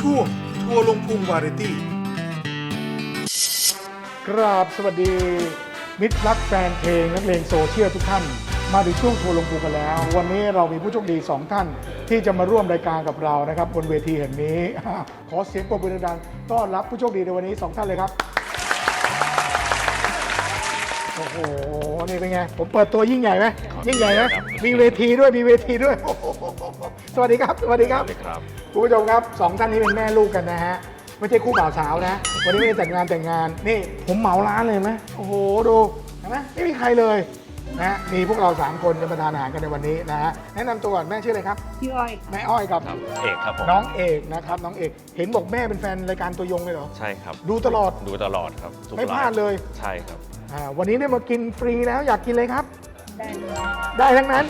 ช่วงทัวลงพุงวาไรตี้กราบสวัสดี มิตรรักแฟนเพลงนักเลงโซเชียลทุกท่าน มาถึงช่วงทัวลงพุงกันแล้ว วันนี้เรามีผู้โชคดี 2 ท่าน ที่จะมาร่วมรายการกับเรานะครับบนเวทีแห่งนี้ ขอเสียงปรบมือดังๆต้อนรับผู้โชคดีในวันนี้ 2 ท่านเลยครับ โอ้โห นี่เป็นไง ผมเปิดตัวยิ่งใหญ่ไหมยิ่งใหญ่ไหมมีเวทีด้วย มีเวทีด้วยโอ้โหสวัสดีครับ สวัสดีครับครับคุณผู้ชมครับสองท่านนี้เป็นแม่ลูกกันนะฮะ ไม่ใช่คู่บ่าวสาวนะ วันนี้ไม่ได้แต่งงานแต่งงาน นี่ผมเหมาร้านเลยไหมโอ้โห ดูเห็นไหมไม่มีใครเลยนะฮะมีพวกเราสามคนจะมาทานอาหารกันในวันนี้นะฮะ แนะนำตัวก่อนแม่ชื่ออะไรครับ พี่อ้อยแม่อ้อยกับ ครับเอกครับผมน้องเอกนะครับ น้องเอก เห็นบอกแม่เป็นแฟนรายการตัวยงเลยเหรอ ใช่ครับ ดูตลอด ดูตลอดครับทุกไม่พลาดเลย ใช่ครับ อ่าวันนี้ได้มากินฟรีแล้วอยากกินเลยครับ ได้เลย ได้ทั้งนั้น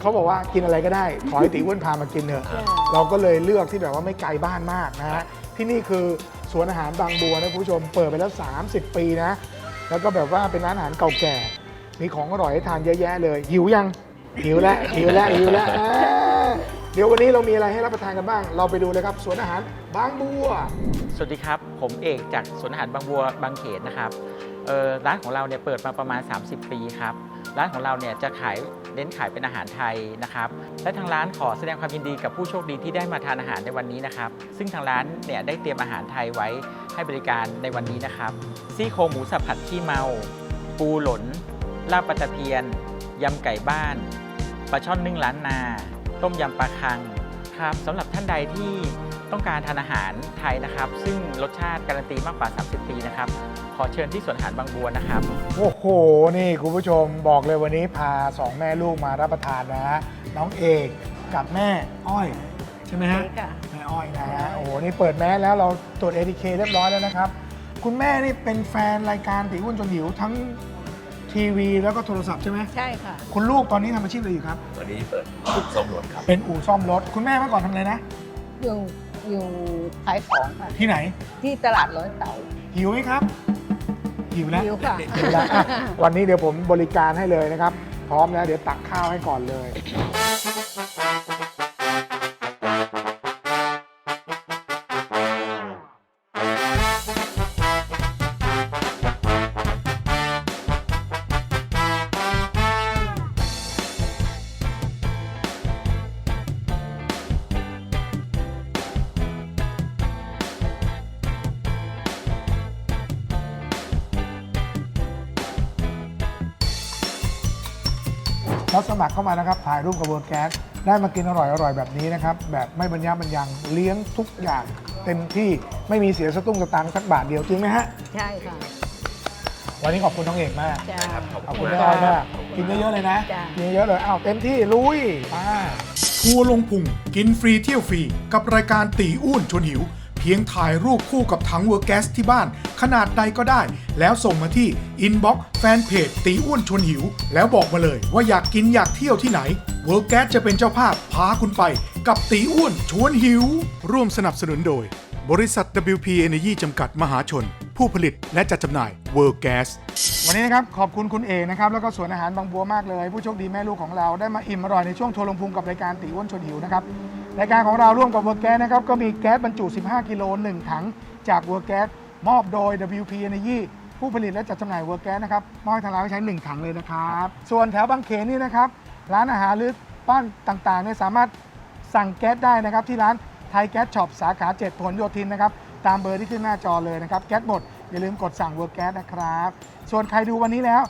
เขาบอกว่ากินอะไรก็ได้ ขอให้ตีอ้วนพามากินเถอะ เราก็เลยเลือกที่แบบว่าไม่ไกลบ้านมากนะฮะ ที่นี่คือสวนอาหารบางบัวนะคุณผู้ชม เปิดไปแล้ว 30 ปีนะ แล้วก็แบบว่าเป็นร้านอาหารเก่าแก่ มีของอร่อยให้ทานเยอะแยะเลย หิวยัง หิวแล้ว หิวแล้ว หิวแล้วอ่าเดี๋ยววันนี้เรามีอะไรให้รับประทานกันบ้าง เราไปดูเลยครับสวนอาหารบางบัว สวัสดีครับ ผมเอกจากสวนอาหารบางบัวบางเขนนะครับเอ่อ ร้านของเราเนี่ยเปิดมาประมาณ 30 ปีครับ ร้านของเราเนี่ยจะขายเน้นขายเป็นอาหารไทยนะครับ และทางร้านขอแสดงความยินดีกับผู้โชคดีที่ได้มาทานอาหารในวันนี้นะครับ ซึ่งทางร้านเนี่ยได้เตรียมอาหารไทยไว้ให้บริการในวันนี้นะครับ ซี่โครงหมูสับผัดขี้เมา ปูหลนลาบปลาตะเพียน ยำไก่บ้าน ปลาช่อนนึ่งล้านนา ต้มยำปลาคังครับสำหรับท่านใดที่ ต้องการทานอาหารไทยนะครับ ซึ่งรสชาติการันตีมากกว่า 30 ปีนะครับ ขอเชิญที่สวนอาหารบางบัวนะครับ โอ้โห นี่คุณผู้ชมบอกเลยวันนี้พาสองแม่ลูกมารับประทานนะฮะน้องเอกกับแม่อ้อย ใช่ไหมฮะใช่ค่ะ แม่อ้อยนะฮะโอ้โหนี่เปิดแมสแล้วเราตรวจ ATK เรียบร้อยแล้วนะครับ คุณแม่นี่เป็นแฟนรายการตีอ้วนจนหิวทั้งทีวีแล้วก็โทรศัพท์ใช่ไหมใช่ค่ะ คุณลูกตอนนี้ทำอาชีพอะไรอยู่ครับ วันนี้เปิดจุดส้มหลวนครับ เป็นอู่ซ่อมรถ คุณแม่เมื่อก่อนทำอะไรนะ อยู่ อยู่ขายของค่ะที่ไหน ที่ตลาดร้อยเต๋าหิวไหมครับ หิวแล้วหิวค่ะ หิวแล้วอะวันนี้เดี๋ยวผมบริการให้เลยนะครับ พร้อมแล้วเดี๋ยวตักข้าวให้ก่อนเลย แล้วสมัครเข้ามานะครับ ถ่ายรูปกับเวิร์กแก๊สได้มากินอร่อยอร่อยแบบนี้นะครับ แบบไม่บรรยะบรรยังเลี้ยงทุกอย่าง เต็มที่ไม่มีเสียสตุ้งสตางค์สักบาทเดียวจริงไหมฮะ ใช่ค่ะวันนี้ขอบคุณน้องเอกมาก จ้า ขอบคุณแม่อ้อยมากกินเยอะ ๆ เลยนะ จ้ะ กินเยอะๆเลยอ้าวเต็มที่ลุยมาทัวร์ลงพุงกินฟรีเที่ยวฟรี กับรายการตีอ้วนชวนหิวเพียงถ่ายรูปคู่กับถังเวอร์แก๊สที่บ้าน ขนาดใดก็ได้ แล้วส่งมาที่อินบ็อกซ์แฟนเพจตีอ้วนชวนหิว แล้วบอกมาเลยว่าอยากกินอยากเที่ยวที่ไหนเวอร์แก๊สจะเป็นเจ้าภาพพาคุณไป กับตีอ้วนชวนหิว ร่วมสนับสนุนโดย บริษัท WP Energy จำกัดมหาชน ผู้ผลิตและจัดจำหน่ายเวอร์แก๊ส วันนี้นะครับขอบคุณคุณเอนะครับแล้วก็สวนอาหารบางบัวมากเลย ผู้โชคดีแม่ลูกของเราได้มาอิ่มอร่อยในช่วงทัวร์ลงพุงกับรายการตีอ้วนชวนหิวนะครับ รายการของเราร่วมกับเวอร์แก๊สนะครับก็มีแก๊สบรรจุ 15 กิโล1ถังจากเวอร์แก๊สมอบโดย WP Energy ผู้ผลิตและจัดจำหน่ายเวอร์แก๊สนะครับมอบให้ทางร้านไว้ใช้ 1 ถังเลยนะครับ ส่วนแถวบางเขนนี่นะครับ ร้านอาหารหรือบ้านต่างๆเนี่ยสามารถสั่งแก๊สได้นะครับ ที่ร้านไทยแก๊สช็อปสาขา7ผลโยธินนะครับตามเบอร์ที่ขึ้นหน้าจอเลยนะครับแก๊สหมดอย่าลืมกดสั่งเวอร์แก๊สนะครับ ส่วนใครดูวันนี้แล้ว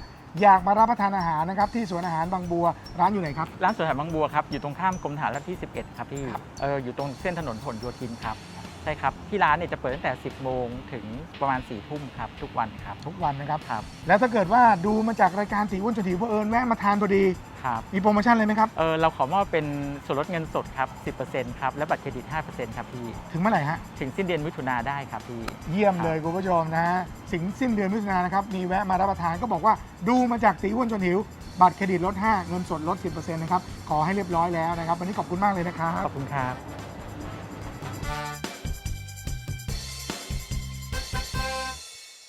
อยากมารับประทานอาหารนะครับที่สวนอาหารบางบัวร้านอยู่ไหนครับ ร้านสวนอาหารบางบัวครับ อยู่ตรงข้ามกรมทหารราบที่ 11 ครับพี่ เอออยู่ตรงเส้นถนนผลโยธินครับ ใช่ครับ ที่ร้านเนี่ยจะเปิดตั้งแต่ 10 โมงถึงประมาณ4ทุ่มครับ ทุกวันครับ ทุกวันนะครับ ครับ แล้วถ้าเกิดว่าดูมาจากรายการสีอ้วนจนถิวเผอิญแวะมาทานพอดีครับ มีโปรโมชั่นเลยไหมครับ เออเราขอมอบเป็นส่วนลดเงินสดครับ 10%ครับ และบัตรเครดิต 5%ครับพี่ ถึงเมื่อไหร่ฮะ ถึงสิ้นเดือนมิถุนาได้ครับพี่ เยี่ยมเลยคุณผู้ชมนะฮะสิงสิ้นเดือนมิถุนายนนะครับ มีแวะมารับประทานก็บอกว่าดูมาจากสีอ้วนจนหิว บัตรเครดิตลด 5 เงินสดลด 10%นะครับ ขอให้เรียบร้อยแล้วนะครับ วันนี้ขอบคุณมากเลยนะครับ ขอบคุณครับ